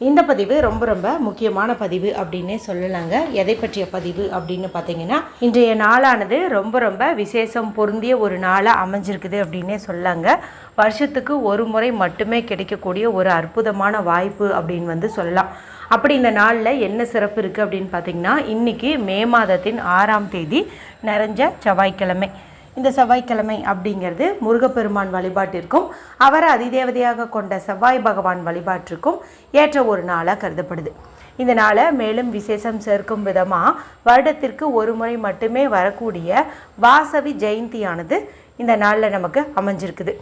இந்த பதிவு ரொம்ப ரொம்ப முக்கியமான பதிவு அப்படின்னே சொல்லலாங்க. எதை பற்றிய பதிவு அப்படின்னு பார்த்தீங்கன்னா இன்றைய நாளானது ரொம்ப ரொம்ப விசேஷம் பொருந்திய ஒரு நாளாக அமைஞ்சிருக்குது அப்படின்னே சொல்லாங்க வருஷத்துக்கு ஒரு முறை மட்டுமே கிடைக்கக்கூடிய ஒரு அற்புதமான வாய்ப்பு அப்படின்னு வந்து சொல்லலாம். அப்படி இந்த நாளில் என்ன சிறப்பு இருக்குது அப்படின்னு பார்த்தீங்கன்னா இன்றைக்கி மே மாதத்தின் ஆறாம் தேதி நிறைஞ்ச செவ்வாய்க்கிழமை. இந்த செவ்வாய்க்கிழமை அப்படிங்கிறது முருகப்பெருமான் வழிபாட்டிற்கும் அவரை அதிதேவதையாக கொண்ட செவ்வாய் பகவான் வழிபாட்டிற்கும் ஏற்ற ஒரு நாளாக கருதப்படுது. இந்த நாளை மேலும் விசேஷம் சேர்க்கும் விதமாக வருடத்திற்கு ஒரு முறை மட்டுமே வரக்கூடிய வாசவி ஜெயந்தியானது இந்த நாளில் நமக்கு அமைஞ்சிருக்குது.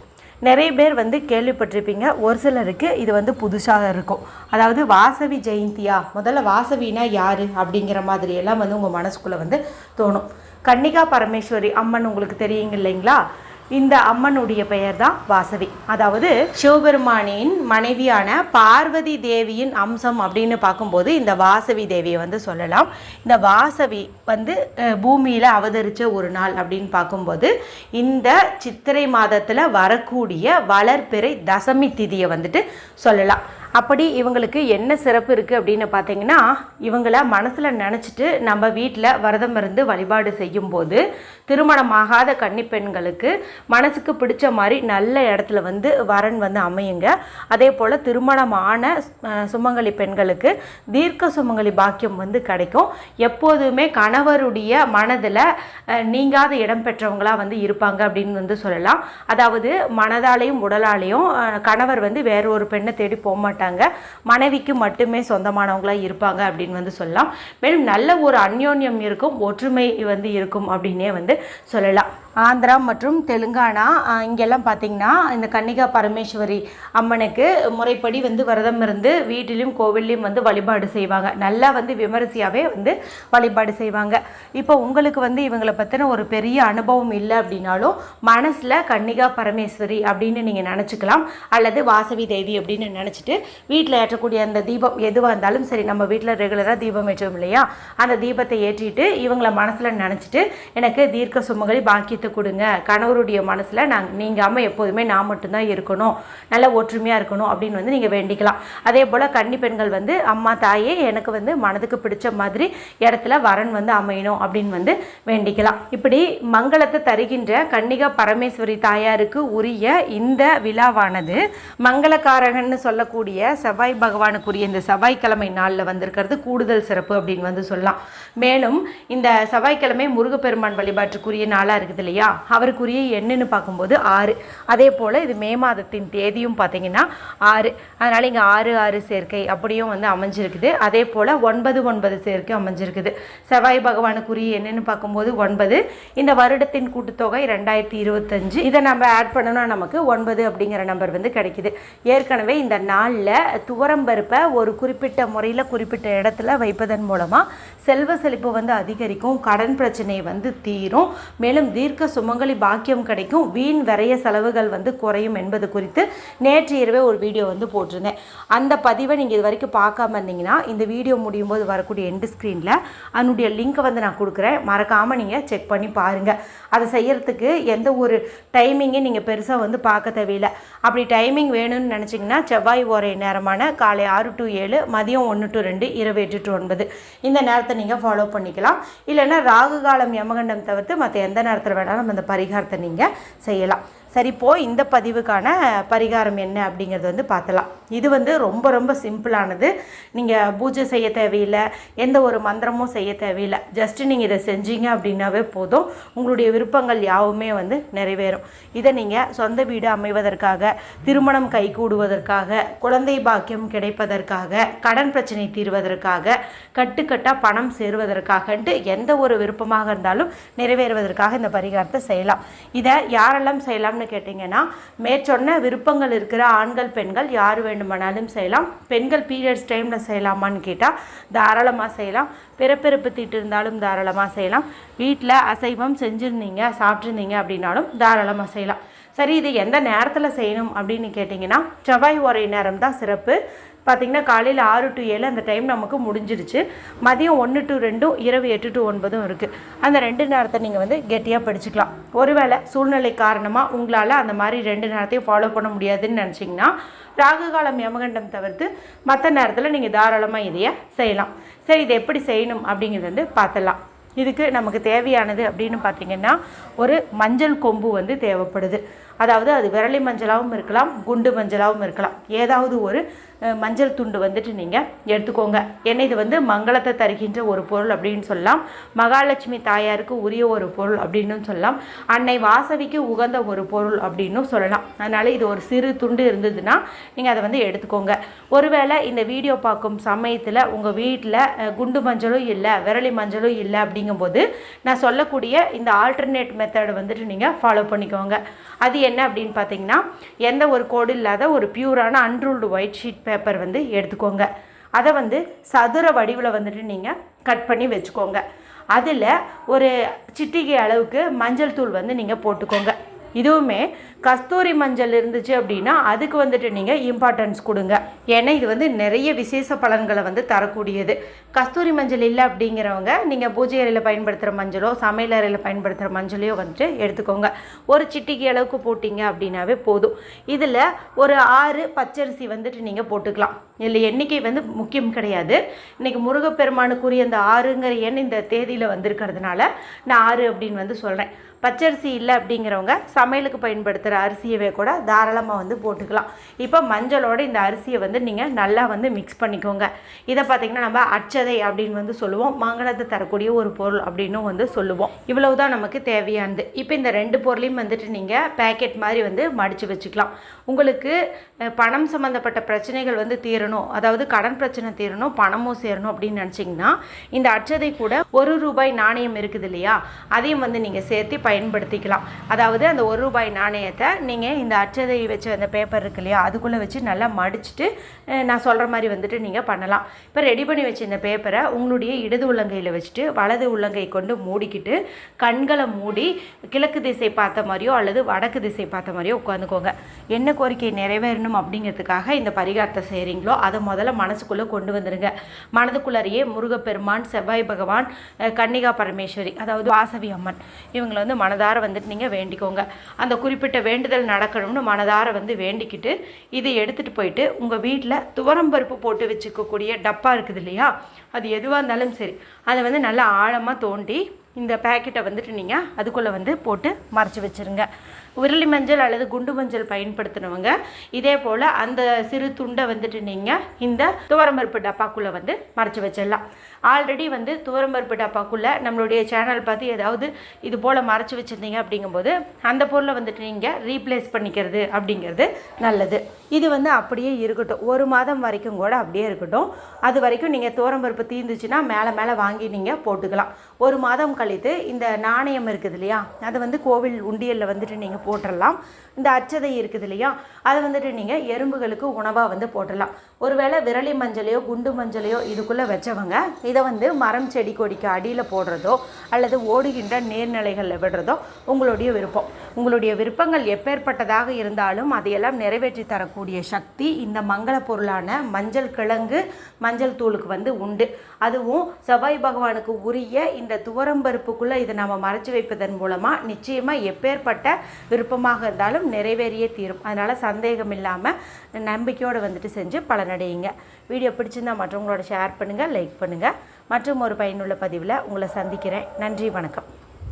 நிறைய பேர் வந்து கேள்விப்பட்டிருப்பீங்க ஒரு சிலருக்கு இது வந்து புதுசாக இருக்கும். அதாவது வாசவி ஜெயந்தியா முதல்ல வாசவினா யார் அப்படிங்கிற மாதிரியெல்லாம் வந்து உங்கள் மனசுக்குள்ளே வந்து தோணும். கன்னிகா பரமேஸ்வரி அம்மன் உங்களுக்கு தெரியுங்க இல்லைங்களா? இந்த அம்மனுடைய பெயர் தான் வாசவி. அதாவது சிவபெருமானின் மனைவியான பார்வதி தேவியின் அம்சம் அப்படின்னு பார்க்கும்போது இந்த வாசவி தேவியை வந்து சொல்லலாம். இந்த வாசவி வந்து பூமியில் அவதரித்த ஒரு நாள் அப்படின்னு பார்க்கும்போது இந்த சித்திரை மாதத்தில் வரக்கூடிய வளர்பிறை தசமி திதியை வந்துட்டு சொல்லலாம். அப்படி இவங்களுக்கு என்ன சிறப்பு இருக்குது அப்படின்னு பார்த்தீங்கன்னா இவங்கள மனசில் நினச்சிட்டு நம்ம வீட்டில் விரதம் இருந்து வழிபாடு செய்யும்போது திருமணமாகாத கன்னிப்பெண்களுக்கு மனசுக்கு பிடிச்ச மாதிரி நல்ல இடத்துல வந்து வரன் வந்து அமையுங்க. அதே போல் திருமணமான சுமங்கலி பெண்களுக்கு தீர்க்க சுமங்கலி பாக்கியம் வந்து கிடைக்கும். எப்போதுமே கணவருடைய மனதில் நீங்காத இடம் பெற்றவங்களாக வந்து இருப்பாங்க அப்படின்னு வந்து சொல்லலாம். அதாவது மனதாலையும் உடலாலையும் கணவர் வந்து வேற ஒரு பெண்ணை தேடி போக மாட்டாங்க மனைவிக்கு மட்டுமே சொந்தமானவங்களா இருப்பாங்க அப்படின்னு வந்து சொல்லலாம். மேலும் நல்ல ஒரு அந்யோன்யம் இருக்கும் ஒற்றுமை வந்து இருக்கும் அப்படின்னே வந்து சொல்லலாம். ஆந்திரா மற்றும் தெலுங்கானா இங்கெல்லாம் பார்த்தீங்கன்னா இந்த கன்னிகா பரமேஸ்வரி அம்மனுக்கு முறைப்படி வந்து விரதம் இருந்து வீட்டிலும் கோவில்லையும் வந்து வழிபாடு செய்வாங்க. நல்லா வந்து விமரிசையாகவே வந்து வழிபாடு செய்வாங்க. இப்போ உங்களுக்கு வந்து இவங்களை பற்றின ஒரு பெரிய அனுபவம் இல்லை அப்படின்னாலும் மனசில் கன்னிகா பரமேஸ்வரி அப்படின்னு நீங்கள் நினச்சிக்கலாம். அல்லது வாசவி தேவி அப்படின்னு நினச்சிட்டு வீட்டில் ஏற்றக்கூடிய அந்த தீபம் எதுவாக இருந்தாலும் சரி நம்ம வீட்டில் ரெகுலராக தீபம் ஏற்றுவோம் இல்லையா? அந்த தீபத்தை ஏற்றிட்டு இவங்களை மனசில் நினச்சிட்டு எனக்கு தீர்க்க சுமங்கலி பாக்கியத்தை கொடுங்க. கணவருடைய மனசில் நாங்கள் நீங்கள் அம்மா எப்போதுமே நான் மட்டும்தான் இருக்கணும். நல்ல ஒற்றுமையாக இருக்கணும் அப்படின்னு வந்து நீங்கள் வேண்டிக்கலாம். அதே போல் கன்னி பெண்கள் வந்து அம்மா தாயே எனக்கு வந்து மனதுக்கு பிடிச்ச மாதிரி இடத்துல வரன் வந்து அமையணும் அப்படின்னு வந்து வேண்டிக்கலாம். இப்படி மங்களத்தை தருகின்ற கன்னிகா பரமேஸ்வரி தாயாருக்கு உரிய இந்த விழாவானது மங்களக்காரகன்னு சொல்லக்கூடிய செவ்வாய் பகவானுக்குரிய இந்த செவ்வாய்க்கிழமை நாளில் வந்திருக்கிறது கூடுதல் சிறப்பு அப்படின்னு வந்து சொல்லலாம். மேலும் இந்த செவ்வாய்க்கிழமை முருகப்பெருமான் வழிபாட்டுக்குரிய நாளாக இருக்குது இல்லையா? அவருக்குரிய எண்ணுன்னு பார்க்கும்போது ஆறு. அதே போல் இது மே மாதத்தின் தேதியும் பார்த்தீங்கன்னா ஆறு. அதனால் இங்கே ஆறு ஆறு சேர்க்கை அப்படியும் வந்து அமைஞ்சிருக்குது. அதே போல் ஒன்பது ஒன்பது சேர்க்கை அமைஞ்சிருக்குது. செவ்வாய் பகவானுக்குரிய என்னென்னு பார்க்கும்போது ஒன்பது. இந்த வருடத்தின் கூட்டுத்தொகை ரெண்டாயிரத்தி இருபத்தஞ்சு. இதை நம்ம ஆட் பண்ணோம்னா நமக்கு ஒன்பது அப்படிங்கிற நம்பர் வந்து கிடைக்குது. ஏற்கனவே இந்த நாளில் துவரம்பருப்பை ஒரு குறிப்பிட்ட முறையில் குறிப்பிட்ட இடத்துல வைப்பதன் மூலமாக செல்வ செழிப்பு வந்து அதிகரிக்கும் கடன் பிரச்சனை வந்து தீரும். மேலும் தீர்க்க சுமங்கலி பாக்கியம் கிடைக்கும். வீண் விரைய செலவுகள் வந்து குறையும் என்பது குறித்து நேற்று இரவே ஒரு வீடியோ வந்து போட்டிருந்தேன். அந்த பதிவை நீங்கள் இது வரைக்கும் பார்க்காம இருந்தீங்கன்னா இந்த வீடியோ முடியும் போது வரக்கூடிய எண்டு ஸ்க்ரீனில் அதனுடைய லிங்க்கை வந்து நான் கொடுக்குறேன். மறக்காமல் நீங்கள் செக் பண்ணி பாருங்கள் அதை செய்கிறதுக்கு எந்த ஒரு டைமிங்கையும் நீங்கள் பெருசாக வந்து பார்க்க தேவையில்லை. அப்படி டைமிங் வேணும்னு நினச்சிங்கன்னா செவ்வாய் ஓரை நேரமான காலை ஆறு டு ஏழு மதியம் ஒன்று டு ரெண்டு இரவு எட்டு டு ஒன்பது. இந்த நேரத்தில் நேரத்தை நீங்கள் ஃபாலோ பண்ணிக்கலாம். இல்லைன்னா ராகு காலம் யமகண்டம் தவிர்த்து மற்ற எந்த நேரத்தில் வேணாலும் அந்த பரிகாரத்தை நீங்கள் செய்யலாம். சரி இப்போ இந்த பதிவுக்கான பரிகாரம் என்ன அப்படிங்கிறது வந்து பார்த்தலாம். இது வந்து ரொம்ப ரொம்ப சிம்பிளானது. நீங்கள் பூஜை செய்ய தேவையில்லை எந்த ஒரு மந்திரமும் செய்ய தேவையில்லை. ஜஸ்ட்டு நீங்கள் இதை செஞ்சீங்க அப்படின்னாவே போதும். உங்களுடைய விருப்பங்கள் யாவுமே வந்து நிறைவேறும். இதை நீங்கள் சொந்த வீடு அமைவதற்காக திருமணம் கைகூடுவதற்காக குழந்தை பாக்கியம் கிடைப்பதற்காக கடன் பிரச்சனை தீர்வதற்காக கட்டுக்கட்டாக பணம் சேருவதற்காகன்ட்டு எந்த ஒரு விருப்பமாக இருந்தாலும் நிறைவேறுவதற்காக இந்த பரிகாரத்தை செய்யலாம். இதை யாரெல்லாம் செய்யலாம்னு கேட்டிங்கன்னா மேற்சொன்ன விருப்பங்கள் இருக்கிற ஆண்கள் பெண்கள் யார் வேண்டுமானாலும் செய்யலாம். பெண்கள் பீரியட்ஸ் டைமில் செய்யலாமான்னு கேட்டால் தாராளமாக செய்யலாம். பிறப்பிறப்பு தீட்டு இருந்தாலும் தாராளமாக செய்யலாம். வீட்டில் அசைவம் செஞ்சுருந்தீங்க சாப்பிட்ருந்தீங்க அப்படின்னாலும் தாராளமாக செய்யலாம். சரி இது எந்த நேரத்தில் செய்யணும் அப்படின்னு கேட்டிங்கன்னா செவ்வாய் உரை நேரம் தான் சிறப்பு. பார்த்திங்கன்னா காலையில் ஆறு டு ஏழு அந்த டைம் நமக்கு முடிஞ்சிடுச்சு. மதியம் ஒன்று டு ரெண்டும் இரவு எட்டு டு ஒன்பதும் இருக்குது அந்த ரெண்டு நேரத்தை நீங்கள் வந்து கெட்டியாக படிச்சுக்கலாம். ஒருவேளை சூழ்நிலை காரணமாக உங்களால் அந்த மாதிரி ரெண்டு நேரத்தையும் ஃபாலோ பண்ண முடியாதுன்னு நினச்சிங்கன்னா ராகு காலம் யமகண்டம் தவிர்த்து மற்ற நேரத்தில் நீங்கள் தாராளமாக இதையே செய்யலாம். சரி இதை எப்படி செய்யணும் அப்படிங்கிறது வந்து பார்த்தலாம் இதுக்கு நமக்கு தேவையானது அப்படின்னு பார்த்தீங்கன்னா ஒரு மஞ்சள் கொம்பு வந்து தேவைப்படுது. அதாவது அது விரலி மஞ்சளாகவும் இருக்கலாம் குண்டு மஞ்சளாகவும் இருக்கலாம். ஏதாவது ஒரு மஞ்சள் துண்டு வந்துட்டு நீங்கள் எடுத்துக்கோங்க. ஏன்னா இது வந்து மங்களத்தை தருகின்ற ஒரு பொருள் அப்படின்னு சொல்லலாம். மகாலட்சுமி தாயாருக்கு உரிய ஒரு பொருள் அப்படின்னு சொல்லலாம். அன்னை வாசவிக்கு உகந்த ஒரு பொருள் அப்படின்னும் சொல்லலாம். அதனால் இது ஒரு சிறு துண்டு இருந்ததுன்னா நீங்கள் அதை வந்து எடுத்துக்கோங்க. ஒருவேளை இந்த வீடியோ பார்க்கும் சமயத்தில் உங்கள் வீட்டில் குண்டு மஞ்சளும் இல்லை விரலி மஞ்சளும் இல்லை அப்படிங்கும்போது நான் சொல்லக்கூடிய இந்த ஆல்டர்னேட் மெத்தடை வந்துட்டு நீங்கள் ஃபாலோ பண்ணிக்கோங்க. அது என்ன அப்படின்னு பார்த்தீங்கன்னா எந்த ஒரு கோடு இல்லாத ஒரு பியூரான அன்ரூல்டு ஒயிட் ஷீட் பேப்பர் வந்து எடுத்துக்கோங்க. அதை வந்து சதுர வடிவில் வந்துட்டு நீங்கள் கட் பண்ணி வச்சுக்கோங்க. அதில் ஒரு சிட்டிகை அளவுக்கு மஞ்சள் தூள் வந்து நீங்கள் போட்டுக்கோங்க. இதுவுமே கஸ்தூரி மஞ்சள் இருந்துச்சு அப்படின்னா அதுக்கு வந்துட்டு நீங்கள் இம்பார்ட்டன்ஸ் கொடுங்க. ஏன்னா இது வந்து நிறைய விசேஷ பலன்களை வந்து தரக்கூடியது. கஸ்தூரி மஞ்சள் இல்லை அப்படிங்கிறவங்க நீங்கள் பூஜை அறையில் பயன்படுத்துகிற மஞ்சளோ சமையல் அறையில் பயன்படுத்துகிற மஞ்சளையோ வந்துட்டு எடுத்துக்கோங்க. ஒரு சிட்டிக்கு அளவுக்கு போட்டிங்க அப்படின்னாவே போதும். இதில் ஒரு ஆறு பச்சரிசி வந்துட்டு நீங்கள் போட்டுக்கலாம். இதில் எண்ணிக்கை வந்து முக்கியம் கிடையாது. இன்றைக்கி முருகப்பெருமானுக்குரிய அந்த ஆறுங்கிற எண் இந்த தேதியில் வந்திருக்கிறதுனால நான் ஆறு அப்படின்னு வந்து சொல்கிறேன் பச்சரிசி இல்லை அப்படிங்கிறவங்க சமையலுக்கு பயன்படுத்துகிற அரிசியவே கூட தாராளமாக வந்து போட்டுக்கலாம். இப்போ மஞ்சளோட இந்த அரிசியை வந்து நீங்கள் நல்லா வந்து மிக்ஸ் பண்ணிக்கோங்க. இதை பார்த்திங்கன்னா நம்ம அச்சதை அப்படின்னு வந்து சொல்லுவோம். மங்களத்தை தரக்கூடிய ஒரு பொருள் அப்படின்னும் வந்து சொல்லுவோம். இவ்வளவு தான் நமக்கு தேவையானது. இப்போ இந்த ரெண்டு பொருளையும் வந்துட்டு நீங்கள் பேக்கெட் மாதிரி வந்து மடித்து வச்சுக்கலாம். உங்களுக்கு பணம் சம்மந்தப்பட்ட பிரச்சனைகள் வந்து தீரணும். அதாவது கடன் பிரச்சனை தீரணும் பணமும் சேரணும் அப்படின்னு நினச்சிங்கன்னா இந்த அச்சதை கூட ஒரு ரூபாய் நாணயம் இருக்குது இல்லையா? அதையும் வந்து நீங்கள் சேர்த்து பயன்படுத்திக்கலாம். அதாவது அந்த ஒரு ரூபாய் நாணயத்தை நீங்கள் இந்த அச்சதை வச்ச அந்த பேப்பர் இருக்கு இல்லையா அதுக்குள்ளே வச்சு நல்லா மடிச்சுட்டு நான் சொல்கிற மாதிரி வந்துட்டு நீங்கள் பண்ணலாம். இப்போ ரெடி பண்ணி வச்ச இந்த பேப்பரை உங்களுடைய இடது உள்ளங்கையில் வச்சுட்டு வலது உள்ளங்கை கொண்டு மூடிக்கிட்டு கண்களை மூடி கிழக்கு திசை பார்த்த மாதிரியோ அல்லது வடக்கு திசை பார்த்த மாதிரியோ உட்காந்துக்கோங்க. என்ன கோரிக்கை நிறைவேறணும் அப்படிங்கிறதுக்காக இந்த பரிகாரத்தை செய்கிறீங்களோ அதை முதல்ல மனசுக்குள்ளே கொண்டு வந்துடுங்க மனதுக்குள்ளாரையே முருகப்பெருமான் செவ்வாய் பகவான் கன்னிகா பரமேஸ்வரி அதாவது வாசவி அம்மன் இவங்களை வந்து மனதார வந்துட்டு நீங்கள் வேண்டிக்கோங்க. அந்த குறிப்பிட்ட வேண்டுதல் நடக்கணும்னு மனதார வந்து வேண்டிக்கிட்டு இதை எடுத்துகிட்டு போயிட்டு உங்கள் வீட்டில் துவரம்பருப்பு போட்டு வச்சுக்கக்கூடிய டப்பா இருக்குது இல்லையா? அது எதுவாக இருந்தாலும் சரி. அதை வந்து நல்லா ஆழமாக தோண்டி இந்த பேக்கெட்டை வந்துட்டு நீங்கள் அதுக்குள்ளே வந்து போட்டு மறைச்சி வச்சுருங்க. உருளி மஞ்சள் அல்லது குண்டு மஞ்சள் பயன்படுத்தினவங்க. இதே போல் அந்த சிறு துண்டை வந்துட்டு நீங்கள் இந்த துவரம்பருப்பு டப்பாக்குள்ளே வந்து மறைச்சி வச்சிடலாம். ஆல்ரெடி வந்து துவரம்பருப்பு டப்பாக்குள்ளே நம்மளுடைய சேனல் பார்த்து ஏதாவது இது போல் மறைச்சி வச்சுருந்தீங்க அப்படிங்கும்போது அந்த பொருளை வந்துட்டு நீங்கள் ரீப்ளேஸ் பண்ணிக்கிறது அப்படிங்கிறது நல்லது. இது வந்து அப்படியே இருக்கட்டும். ஒரு மாதம் வரைக்கும் கூட அப்படியே இருக்கட்டும். அது வரைக்கும் நீங்கள் துவரம்பருப்பு தீர்ந்துச்சுன்னா மேலே மேலே வாங்கி நீங்கள் போட்டுக்கலாம். ஒரு மாதம் கழித்து இந்த நாணயம் இருக்குது இல்லையா? அதை வந்து கோவில் உண்டியலில் வந்துட்டு நீங்கள் போட்டுடலாம் இந்த அச்சதை இருக்குது இல்லையா? அதை வந்துட்டு நீங்கள் எறும்புகளுக்கு உணவாக வந்து போட்டுடலாம் ஒருவேளை விரலி மஞ்சளையோ குண்டு மஞ்சளையோ இதுக்குள்ளே வச்சவங்க இதை வந்து மரம் செடி கொடிக்கு அடியில் போடுறதோ அல்லது ஓடுகின்ற நீர்நிலைகளில் விடுறதோ உங்களுடைய விருப்பம். உங்களுடைய விருப்பங்கள் எப்பேற்பட்டதாக இருந்தாலும் அதையெல்லாம் நிறைவேற்றி தரக்கூடிய சக்தி இந்த மங்கள பொருளான மஞ்சள் கிழங்கு மஞ்சள் தூளுக்கு வந்து உண்டு. அதுவும் செவ்வாய் பகவானுக்கு உரிய இந்த துவரம்பருப்புக்குள்ளே இதை நம்ம மறைச்சி வைப்பதன் மூலமாக நிச்சயமாக எப்பேற்பட்ட விருப்பமாக இருந்தாலும் நிறைவேறியே தீரும். அதனால் சந்தேகம் இல்லாமல் நம்பிக்கையோடு வந்துட்டு செஞ்சு பலனடையுங்க. வீடியோ பிடிச்சிருந்தா மற்றவங்களோட ஷேர் பண்ணுங்கள் லைக் பண்ணுங்கள் மற்றும் ஒரு பயனுள்ள பதிவில் உங்களை சந்திக்கிறேன். நன்றி வணக்கம்.